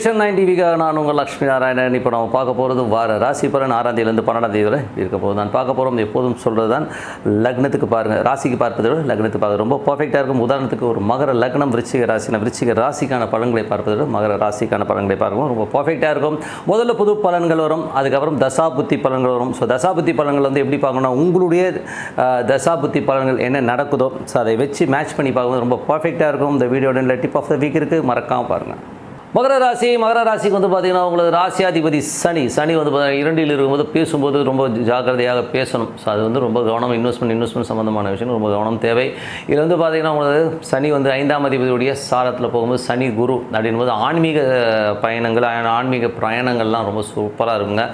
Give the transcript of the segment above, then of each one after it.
Vision nine டிவிக்காக நான் உங்கள் லக்ஷ்மி நாராயணன். இப்போ நம்ம பார்க்க போகிறது வார ராசி பலன் ஆறாம் தேதியிலேருந்து பன்னெண்டாம் தேதி வரை இருக்க போகுது. நான் பார்க்க போகிறோம் எப்போதும் சொல்கிறது தான் லக்னத்துக்கு பாருங்கள் ராசிக்கு பார்ப்பதை விட லக்னத்துக்கு பார்க்க ரொம்ப பர்ஃபெக்டாக இருக்கும். உதாரணத்துக்கு ஒரு மகர லக்னம் விருச்சிக ராசினா விருச்சிக ராசிக்கான பலன்களை பார்ப்பதை விட மகர ராசிக்கான பலன்களை பார்க்கும் ரொம்ப பர்ஃபெக்டாக இருக்கும். முதல்ல புது பலன்கள் வரும். அதுக்கப்புறம் தசா புத்தி பலன்கள் வரும். ஸோ தசா புத்தி பலன்கள் வந்து எப்படி பார்க்கணும்னா உங்களுடைய அஹ், தசா புத்தி பலன்கள் என்ன நடக்குதோ ஸோ அதை வச்சு மேட்ச் பண்ணி பார்க்கும்போது ரொம்ப பர்ஃபெக்டாக இருக்கும். இந்த வீடியோட டிப் ஆஃப் த வீக் இருக்குது மறக்காமல் பாருங்கள் மகர ராசி மகர ராசிக்கு வந்து பார்த்தீங்கன்னா உங்களுக்கு ராசியாதிபதி சனி. சனி வந்து பார்த்தீங்கன்னா இரண்டில் இருக்கும்போது பேசும்போது ரொம்ப ஜாக்கிரதையாக பேசணும். ஸோ அது வந்து ரொம்ப கவனம் இன்வெஸ்ட்மெண்ட் இன்வெஸ்ட்மெண்ட் சம்மந்தமான விஷயம் ரொம்ப கவனம் தேவை. இதில் வந்து பார்த்தீங்கன்னா உங்களுக்கு சனி வந்து ஐந்தாம் அதிபதியுடைய சாரத்தில் போகும்போது சனி குரு அப்படின்போது ஆன்மீக பயணங்கள் ஆன்மீக பிரயாணங்கள்லாம் ரொம்ப சூப்பராக இருக்குங்க.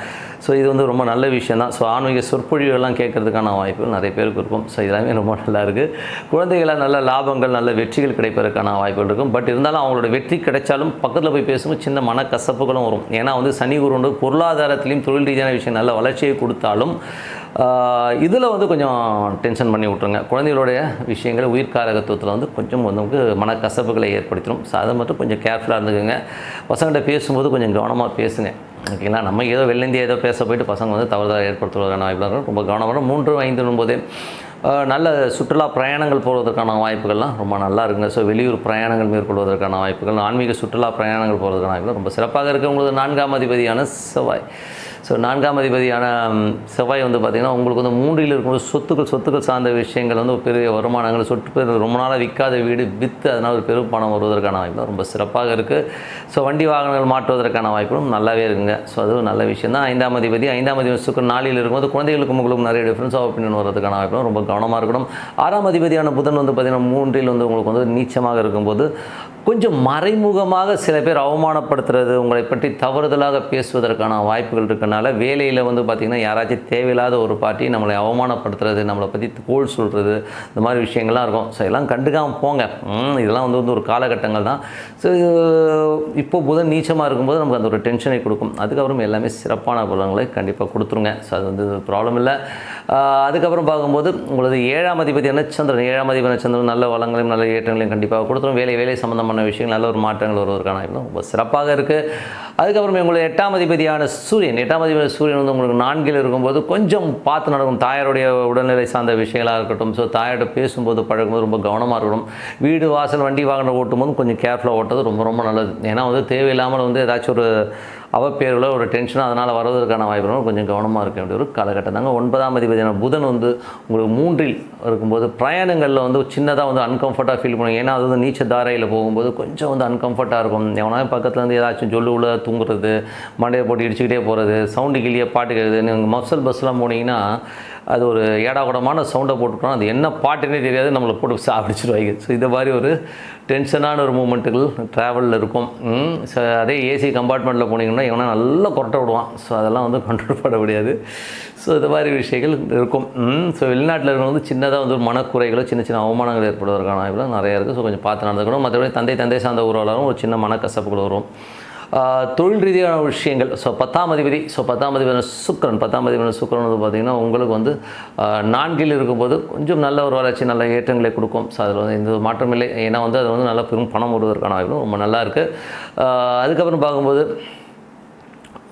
ஸோ இது வந்து ரொம்ப நல்ல விஷயம் தான் ஸோ ஆன்மீக சொற்பொழிவுகள்லாம் கேட்கறதுக்கான வாய்ப்புகள் நிறைய பேருக்கு இருக்கும். ஸோ இதெல்லாமே ரொம்ப நல்லா இருக்குது குழந்தைகளால் நல்ல லாபங்கள் நல்ல வெற்றிகள் கிடைப்பதற்கான வாய்ப்புகள் இருக்கும். பட் இருந்தாலும் அவங்களோட வெற்றி கிடைச்சாலும் பக்கத்தில் போய் பேசும்போது சின்ன மனக்கசப்புகளும் வரும். ஏன்னா வந்து சனி குரு வந்து பொருளாதாரத்திலையும் தொழில் ரீதியான விஷயம் நல்ல வளர்ச்சியை கொடுத்தாலும் இதில் வந்து கொஞ்சம் டென்ஷன் பண்ணி விட்ருங்க குழந்தைகளுடைய விஷயங்கள் உயிர்காரகத்துவத்தில் வந்து கொஞ்சம் வந்து உங்களுக்கு மனக்கசப்புகளை ஏற்படுத்திடும். ஸோ அதை மட்டும் கொஞ்சம் கேர்ஃபுல்லாக இருந்துக்கோங்க. பசங்கள்கிட்ட பேசும்போது கொஞ்சம் கவனமாக பேசுங்க. ஓகேங்களா நம்ம ஏதோ வெள்ளந்திய ஏதோ பேச போயிட்டு பசங்க வந்து தவறுதலாக ஏற்படுத்துவதற்கான வாய்ப்புகள் ரொம்ப கவனமாக மூன்று ஐந்து போதே நல்ல சுற்றுலா பிரயாணங்கள் போகிறதுக்கான வாய்ப்புகள்லாம் ரொம்ப நல்லா இருக்குங்க. ஸோ வெளியூர் பிரயாணங்கள் மேற்கொள்வதற்கான வாய்ப்புகள் ஆன்மீக சுற்றுலா பிரயாணங்கள் போகிறதுக்கான வாய்ப்புகள் ரொம்ப சிறப்பாக இருக்குது உங்களுக்கு நான்காம் அதிபதியான செவ்வாய். ஸோ நான்காம் அதிபதியான செவ்வாய் வந்து பார்த்திங்கன்னா உங்களுக்கு வந்து மூன்றில் இருக்கும்போது சொத்துக்கள் சொத்துக்கள் சார்ந்த விஷயங்கள் வந்து ஒரு பெரிய வருமானங்கள் சொத்து பேர் ரொம்ப நாளாக விற்காத வீடு விற்று அதனால் ஒரு பெரும் பணம் வருவதற்கான வாய்ப்பு ரொம்ப சிறப்பாக இருக்குது ஸோ வண்டி வாகனங்கள் மாற்றுவதற்கான வாய்ப்புகளும் நல்லாவே இருக்குங்க. ஸோ அது நல்ல விஷயம் தான். ஐந்தாம் அதிபதி ஐந்தாம் அதிபதி சுக்கர் நாளில் இருக்கும்போது குழந்தைகளுக்கும் உங்களுக்கு நிறைய டிஃப்ரென்ஸ் ஆஃப் ஒப்பீனியன் வாய்ப்பு ரொம்ப கவனமாக இருக்கணும். ஆறாம் அதிபதியான புதன் வந்து பார்த்திங்கன்னா மூன்றில் வந்து உங்களுக்கு வந்து நீச்சமாக இருக்கும்போது கொஞ்சம் மறைமுகமாக சில பேர் அவமானப்படுத்துறது உங்களை பற்றி தவறுதலாக பேசுவதற்கான வாய்ப்புகள் இருக்கனால வேலையில் வந்து பார்த்திங்கன்னா யாராச்சும் தேவையில்லாத ஒரு பார்ட்டி நம்மளை அவமானப்படுத்துறது நம்மளை பற்றி கோல் சொல்கிறது இந்த மாதிரி விஷயங்கள்லாம் இருக்கும். ஸோ எல்லாம் கண்டுக்காமல் போங்க. இதெல்லாம் வந்து வந்து ஒரு காலகட்டங்கள் தான். ஸோ இப்போ புதன் நீச்சமாக இருக்கும்போது நமக்கு அந்த ஒரு டென்ஷனை கொடுக்கும். அதுக்கப்புறம் எல்லாமே சிறப்பான பலன்களை கண்டிப்பாக கொடுத்துருங்க. ஸோ அது வந்து ப்ராப்ளம் இல்லை. அதுக்கப்புறம் பார்க்கும்போது உங்களது ஏழாம் அதிபதியான சந்திரன் ஏழாம் அதிபதி சந்திரன் நல்ல வளங்களையும் நல்ல ஏற்றங்களையும் கண்டிப்பாக கொடுத்துரும். வேலை வேலை சம்பந்தமான விஷயங்கள் நல்ல ஒரு மாற்றங்கள் வருவதற்கான வாய்ப்பு ரொம்ப சிறப்பாக இருக்குது அதுக்கப்புறம் உங்களுடைய எட்டாம் அதிபதியான சூரியன். எட்டாம் அதிபதி சூரியன் வந்து உங்களுக்கு நான்கில் இருக்கும்போது கொஞ்சம் பார்த்து நடக்கும். தாயாருடைய உடல்நிலை சார்ந்த விஷயங்களாக இருக்கட்டும் ஸோ தாயாரோட பேசும்போது பழகும்போது ரொம்ப கவனமாக இருக்கணும். வீடு வாசல் வண்டி வாகனம் ஓட்டும் போது கொஞ்சம் கேர்ஃபுல்லாக ஓட்டுறது ரொம்ப ரொம்ப நல்லது. ஏன்னா வந்து தேவையில்லாமல் வந்து ஏதாச்சும் ஒரு அவப்பேரில் ஒரு டென்ஷன் அதனால் வருவதற்கான வாய்ப்பு இருக்கும். கொஞ்சம் கவனமாக இருக்க வேண்டிய ஒரு காலகட்டம் தாங்க ஒன்பதாம் அதிபதியான புதன் வந்து உங்களுக்கு மூன்றில் இருக்கும்போது பிரயாணங்களில் வந்து சின்னதாக வந்து அன்கம்ஃபர்ட்டாக ஃபீல் பண்ணுங்க ஏன்னா அது வந்து நீச்சல் தாரையில் போகும்போது கொஞ்சம் வந்து அன்கம்ஃபர்ட்டாக இருக்கும் எவனா பக்கத்தில் இருந்து ஏதாச்சும் சொல்லு தூங்குறது மண்டையை போட்டு இடிச்சுக்கிட்டே போகிறது சவுண்டு கிளியே பாட்டு கேட்குறது நீங்கள் மசல் பஸ்லாம் போனீங்கன்னா அது ஒரு ஏடாகுடமான சவுண்டை போட்டுட்டோம் அது என்ன பாட்டுன்னே தெரியாது. நம்மளை போட்டு சாப்பிடிச்சிருவாங்க ஸோ இந்த மாதிரி ஒரு டென்ஷனான ஒரு மூமெண்ட்டுகள் ட்ராவலில் இருக்கும். ம், ஸோ அதே ஏசி கம்பார்ட்மெண்ட்டில் போனீங்கன்னா இவனா நல்லா கொரட்டை விடுவான். ஸோ அதெல்லாம் வந்து கண்ட்ரோல் பண்ண முடியாது. ஸோ இந்த மாதிரி விஷயங்கள் இருக்கும். ம், ஸோ வெளிநாட்டில் இருக்கிறவங்க வந்து சின்னதாக வந்து ஒரு மனக்குறைகளோ சின்ன சின்ன அவமானங்கள் ஏற்படுவதற்கான வாய்ப்புகள் நிறையா இருக்குது ஸோ கொஞ்சம் பார்த்து நடந்துக்கணும். மற்றபடி தந்தை தந்தை சார்ந்த உறவாளரும் ஒரு சின்ன மனக்கசப்புகள் வரும். தொழில் ரீதியான விஷயங்கள். ஸோ பத்தாம் அதிபதி ஸோ பத்தாம் அதிபதி சுக்கரன். பத்தாம் அதிபதி சுக்கரன் வந்து பார்த்திங்கன்னா உங்களுக்கு வந்து நான்கில் இருக்கும்போது கொஞ்சம் நல்ல ஒரு வளர்ச்சி நல்ல ஏற்றங்களை கொடுக்கும். ஸோ அதில் வந்து எந்த ஒரு மாற்றம் இல்லை. ஏன்னா வந்து அது வந்து நல்லா பெரும் பணம் வருவதற்கான வாய்ப்பு ரொம்ப நல்லா இருக்குது அதுக்கப்புறம் பார்க்கும்போது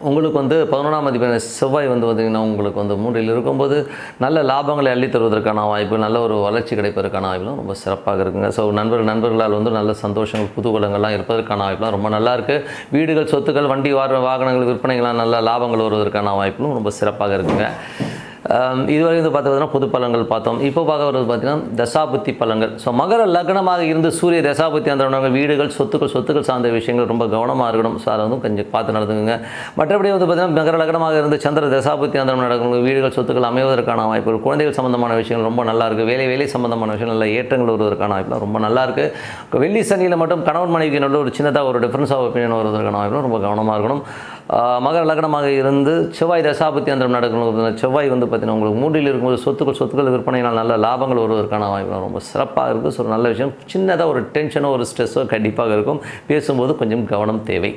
உங்களுக்கு வந்து பதினொன்றாம் அதிபதி செவ்வாய் வந்து பார்த்திங்கன்னா உங்களுக்கு வந்து மூன்றில் இருக்கும்போது நல்ல லாபங்களை அள்ளி தருவதற்கான வாய்ப்பு நல்ல ஒரு வளர்ச்சி கிடைப்பதற்கான வாய்ப்புலாம் ரொம்ப சிறப்பாக இருக்குங்க. ஸோ நண்பர்கள் நண்பர்களால் வந்து நல்ல சந்தோஷங்கள் குதூகலங்கள்லாம் இருப்பதற்கான வாய்ப்புலாம் ரொம்ப நல்லா இருக்குது வீடுகள் சொத்துக்கள் வண்டி வார வாகனங்கள் விற்பனைகள்லாம் நல்ல லாபங்கள் வருவதற்கான வாய்ப்பும் ரொம்ப சிறப்பாக இருக்குங்க. இதுவரை வந்து பார்த்தீங்கன்னா புது பழங்கள் பார்த்தோம். இப்போ பார்க்க வருவது பார்த்தீங்கன்னா தசாபுத்தி பழங்கள். ஸோ மகர லக்னமாக இருந்து சூரிய தசாபுத்தி அந்த வீடுகள் சொத்துக்கள் சொத்துக்கள் சார்ந்த விஷயங்கள் ரொம்ப கவனமாக இருக்கணும். ஸோ அதை வந்து கொஞ்சம் பார்த்து நடந்துக்குங்க. மற்றபடி வந்து பார்த்தீங்கன்னா மகர லக்னமாக இருந்து சந்திர தசாபுத்தி அந்த நடக்கும் வீடுகள் சொத்துக்கள் அமைவதற்கான வாய்ப்புகள் குழந்தைகள் சம்பந்தமான விஷயங்கள் ரொம்ப நல்லா இருக்குது வேலை வேலை சம்பந்தமான விஷயங்கள் நல்ல ஏற்றங்கள் வருவதற்கான வாய்ப்புலாம் ரொம்ப நல்லா இருக்குது வெள்ளி சனியில் மட்டும் கணவன் மனைவிக்கு நல்ல ஒரு சின்னதாக ஒரு டிஃப்ரென்ஸ் ஆஃப் ஒப்பீனியன் வருவதற்கான வாய்ப்பு ரொம்ப கவனமாக இருக்கணும். மகர லக்னமாக இருந்து செவ்வாய் தசாபத்தி அந்தரம் நடக்கணும். செவ்வாய் வந்து பார்த்தீங்கன்னா உங்களுக்கு மூன்றில் இருக்கும்போது சொத்துக்கள் சொத்துக்கள் விற்பனையினால் நல்ல லாபங்கள் வருவதற்கான வாய்ப்பு ரொம்ப சிறப்பாக இருக்கும் ஸோ நல்ல விஷயம். சின்னதாக ஒரு டென்ஷனோ ஒரு ஸ்ட்ரெஸ்ஸோ கண்டிப்பாக இருக்கும். பேசும்போது கொஞ்சம் கவனம் தேவை.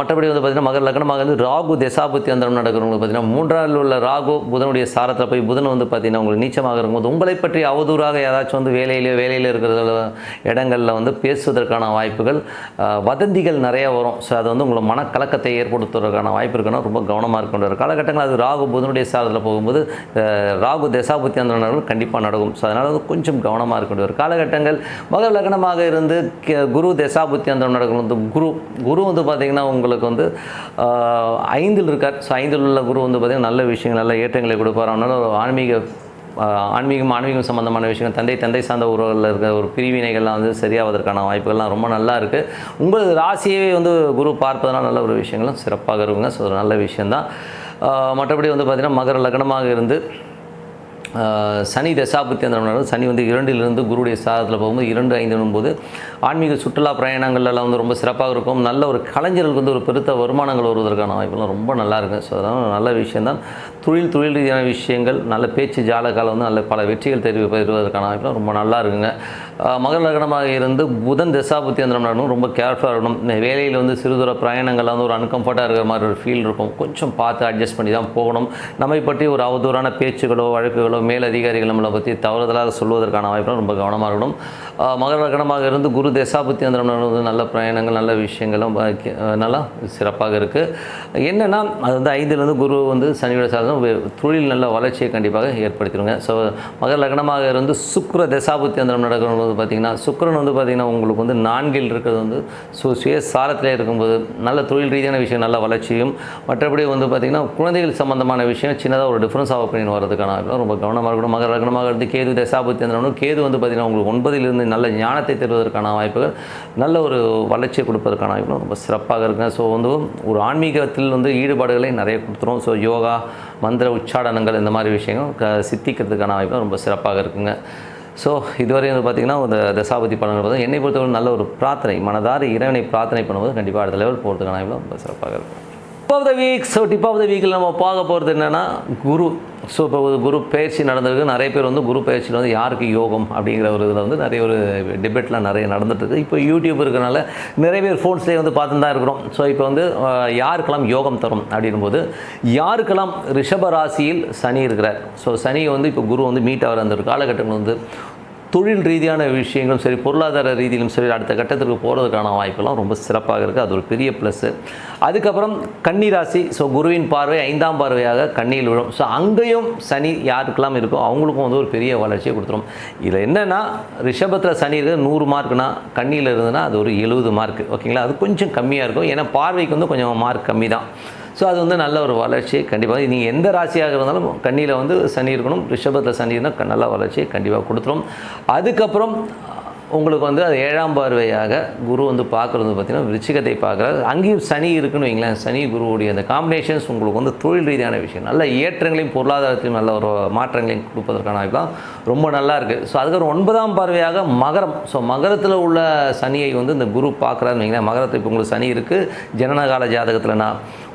மற்றபடி வந்து பார்த்தீங்கன்னா மகர லக்னமாக இருந்து ராகு தசாபத்தி அந்தரம் நடக்கிறவங்களுக்கு பார்த்தீங்கன்னா மூன்றாவில் உள்ள ராகு புதனுடைய சாரத்தில் போய் புதன் வந்து பார்த்தீங்கன்னா உங்களுக்கு நீச்சமாக இருக்கும்போது உங்களை பற்றி அவதூறாக ஏதாச்சும் வந்து வேலையிலேயோ வேலையில் இருக்கிற இடங்களில் வந்து பேசுவதற்கான வாய்ப்புகள் வதந்திகள் நிறைய வரும். ஸோ அது வந்து உங்களை மனக்கலக்கத்தை ஏற்படுத்துவதற்கான வாய்ப்பு இருக்குன்னா ரொம்ப கவனமாக இருக்க ஒரு காலகட்டங்கள் அது ராகு புதனுடைய சாரத்தில் போகும்போது ராகு தசாபுத்தி அந்த கண்டிப்பாக நடக்கும். ஸோ அதனால் வந்து கொஞ்சம் கவனமாக இருக்க வேண்டிய ஒரு காலகட்டங்கள் மக லக்னமாக இருந்து குரு தசாபுத்தி அந்த நடக்கும் வந்து குரு குரு வந்து பார்த்திங்கன்னா உங்களுக்கு வந்து ஐந்தில் இருக்கார். ஸோ ஐந்தில் உள்ள குரு வந்து பார்த்திங்கன்னா நல்ல விஷயங்கள் நல்ல ஏற்றங்களை கொடுப்பார். அதனால ஒரு ஆன்மீக ஆன்மீகம் ஆன்மீகம் சம்மந்தமான விஷயங்கள் தந்தை தந்தை சார்ந்த உறவுகளில் இருக்கிற ஒரு பிரிவினைகள்லாம் வந்து சரியாவதற்கான வாய்ப்புகள்லாம் ரொம்ப நல்லா இருக்குது உங்களது ராசியவே வந்து குரு பார்ப்பதனால் நல்ல ஒரு விஷயங்களும் சிறப்பாக இருக்குங்க. ஸோ ஒரு நல்ல விஷயந்தான் மற்றபடி வந்து பார்த்திங்கன்னா மகர லக்னமாக இருந்து சனி தசாபுத்தி அந்த சனி வந்து இரண்டிலிருந்து குருடைய சாதத்தில் போகும்போது இரண்டு ஐந்து போது ஆன்மீக சுற்றுலா பிரயாணங்கள்லாம் வந்து ரொம்ப சிறப்பாக இருக்கும். நல்ல ஒரு கலைஞர்களுக்கு வந்து ஒரு பெருத்த வருமானங்கள் வருவதற்கான வாய்ப்புலாம் ரொம்ப நல்லா இருக்கும் ஸோ அதனால் நல்ல விஷயந்தான் தொழில் தொழில் ரீதியான விஷயங்கள் நல்ல பேச்சு ஜாலகால வந்து நல்ல பல வெற்றிகள் தெரிவி பெறுவதற்கான வாய்ப்புலாம் ரொம்ப நல்லா இருக்குங்க. மகர லக்னமாக இருந்து புதன் திசாபுத்தி அந்த ரொம்ப கேர்ஃபுல்லாக இருக்கணும். வேலையில் வந்து சிறு தூர பிரயாணங்கள்லாம் வந்து ஒரு அன்கம்ஃபர்ட்டாக இருக்கிற மாதிரி ஒரு ஃபீல் இருக்கும். கொஞ்சம் பார்த்து அட்ஜஸ்ட் பண்ணி தான் போகணும். நம்மை பற்றி ஒரு அவதூறான பேச்சுகளோ வழக்குகளோ மேல் அதிகாரிகள் நம்மளை பற்றி தவறுதலாக சொல்வதற்கான வாய்ப்புலாம் ரொம்ப கவனமாக இருக்கணும். மகர லக்னமாக இருந்து குரு தசாபுத்தி அந்த வந்து நல்ல பிரயாணங்கள் நல்ல விஷயங்களும் நல்லா சிறப்பாக இருக்குது என்னென்னா அது வந்து ஐந்துலேருந்து குரு வந்து சனியோட சாதனம் தொழில் நல்ல வளர்ச்சியை கண்டிப்பாக ஏற்படுத்திடுங்க. ஸோ மகர லக்னமாக இருந்து சுக்ர தசாபுத்தி அந்த நடக்கிறது வந்து பார்த்திங்கன்னா சுக்கிரன் வந்து பார்த்திங்கன்னா உங்களுக்கு வந்து நான்கில் இருக்கிறது வந்து சு சுய சாரத்தில் இருக்கும்போது நல்ல தொழில் ரீதியான விஷயம் நல்ல வளர்ச்சியும் மற்றபடி வந்து பார்த்திங்கன்னா குழந்தைகள் சம்மந்தமான விஷயம் சின்னதாக ஒரு டிஃப்ரென்ஸ் ஆஃப் பண்ணின்னு வரதுக்கான ரொம்ப கவனமாக இருக்கணும். மகர லக்னமாக இருந்து கேது தசாபுத்தி கேது வந்து பார்த்திங்கன்னா உங்களுக்கு ஒன்பதிலிருந்து நல்ல ஞானத்தை தருவதற்கான வாய்ப்புகள் நல்ல ஒரு வளர்ச்சியை கொடுப்பதற்கான வாய்ப்புகள் ரொம்ப சிறப்பாக இருக்குங்க. ஸோ வந்து ஒரு ஆன்மீகத்தில் வந்து ஈடுபாடுகளை நிறைய கொடுத்துரும். ஸோ யோகா மந்திர உச்சாடனங்கள் இந்த மாதிரி விஷயங்கள் க சித்திக்கிறதுக்கான வாய்ப்பு ரொம்ப சிறப்பாக இருக்குங்க. ஸோ இதுவரை வந்து பார்த்திங்கன்னா இந்த தசாபதி பலன்கள் பார்த்தா என்னை பொறுத்தவரை நல்ல ஒரு பிரார்த்தனை மனதார இறைவனை பிரார்த்தனை பண்ணும்போது கண்டிப்பாக அடுத்த லெவல் போகிறதுக்கான ரொம்ப சிறப்பாக இருக்கும். Tip of the week so tip of the வீக்கில் நம்ம பார்க்க போகிறது என்னென்னா குரு. ஸோ இப்போ ஒரு குரு பயிற்சி நடந்திருக்கு. நிறைய பேர் வந்து குரு பயிற்சியில் வந்து யாருக்கு யோகம் அப்படிங்கிற ஒரு இதில் வந்து நிறைய ஒரு டிபேட்லாம் நிறைய நடந்துட்டுருக்கு இப்போ யூடியூப் இருக்கிறனால நிறைய பேர் ஃபோன்ஸ்லேயே வந்து பார்த்துட்டு தான் இருக்கிறோம். ஸோ இப்போ வந்து யாருக்கெல்லாம் யோகம் தரும் அப்படின்போது யாருக்கெல்லாம் ரிஷப ராசியில் சனி இருக்கிறார்? ஸோ சனி வந்து இப்போ குரு வந்து மீட் ஆகிற அந்த ஒரு காலகட்டங்கள் வந்து தொழில் ரீதியான விஷயங்களும் சரி பொருளாதார ரீதியிலும் சரி அடுத்த கட்டத்திற்கு போகிறதுக்கான வாய்ப்பெல்லாம் ரொம்ப சிறப்பாக இருக்குது அது ஒரு பெரிய ப்ளஸ்ஸு அதுக்கப்புறம் கன்னிராசி ஸோ குருவின் பார்வை ஐந்தாம் பார்வையாக கண்ணியில் விழும். ஸோ அங்கேயும் சனி யாருக்கெல்லாம் இருக்கோ அவங்களுக்கும் வந்து ஒரு பெரிய வளர்ச்சியை கொடுத்துரும். இதில் என்னென்னா ரிஷபத்தில் சனி இருக்குது நூறு மார்க்னா கண்ணியில் இருந்ததுன்னா அது ஒரு எழுபது மார்க் ஓகேங்களா? அது கொஞ்சம் கம்மியாக இருக்கும். ஏன்னா பார்வைக்கு வந்து கொஞ்சம் மார்க் கம்மி தான் ஸோ அது வந்து நல்ல ஒரு வளர்ச்சி கண்டிப்பாக நீங்கள் எந்த ராசியாக இருந்தாலும் கண்ணியில் வந்து சனி இருக்கணும் ரிஷபத்தில் சனி இருந்தால் நல்ல வளர்ச்சியை கண்டிப்பாக கொடுத்துரும். அதுக்கப்புறம் உங்களுக்கு வந்து அது ஏழாம் பார்வையாக குரு வந்து பார்க்குறது வந்து பார்த்திங்கன்னா விருச்சிகத்தை பார்க்குறாரு. அங்கேயும் சனி இருக்குன்னு வைங்களேன். சனி குருவுடைய அந்த காம்பினேஷன்ஸ் உங்களுக்கு வந்து தொழில் ரீதியான விஷயம். நல்ல ஏற்றங்களையும் பொருளாதாரத்திலையும் நல்ல ஒரு மாற்றங்களையும் கொடுப்பதற்கான வாய்ப்புலாம் ரொம்ப நல்லா இருக்குது ஸோ அதுக்கப்புறம் ஒன்பதாம் பார்வையாக மகரம். ஸோ மகரத்தில் உள்ள சனியை வந்து இந்த குரு பார்க்குறாருன்னு வைங்களேன். மகரத்தில் இப்போ உங்களுக்கு சனி இருக்குது ஜனனகால ஜாதகத்தில்னா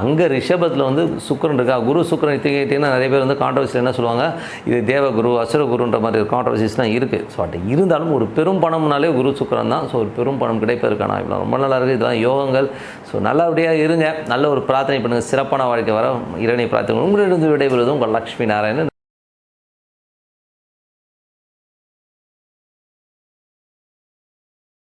அங்கே ரிஷபத்தில் வந்து சுக்கிரன் இருக்கா? குரு சுக்கிரன் எடுத்துக்கிட்டிங்கன்னா நிறைய பேர் வந்து கான்ட்ரவர்சி என்ன சொல்லுவாங்க? இது தேவகுரு அசுரகுருன்ற மாதிரி கான்ட்ரவர்சிஸ்லாம் இருக்குது ஸோ அது இருந்தாலும் ஒரு பெரும் பணம்னாலே குரு சுக்கிரன் தான். ஸோ ஒரு பெரும் பணம் கிடைப்பதற்கான இவ்வளோ ரொம்ப நல்லா இருக்குது இதெல்லாம் யோகங்கள். ஸோ நல்லபடியாக இருங்க. நல்ல ஒரு பிரார்த்தனை பண்ணுங்கள் சிறப்பான வாழ்க்கை வர இறைவனை பிரார்த்தனை உங்களிடம் விடைபெறுவது உங்கள் லக்ஷ்மி நாராயணன்.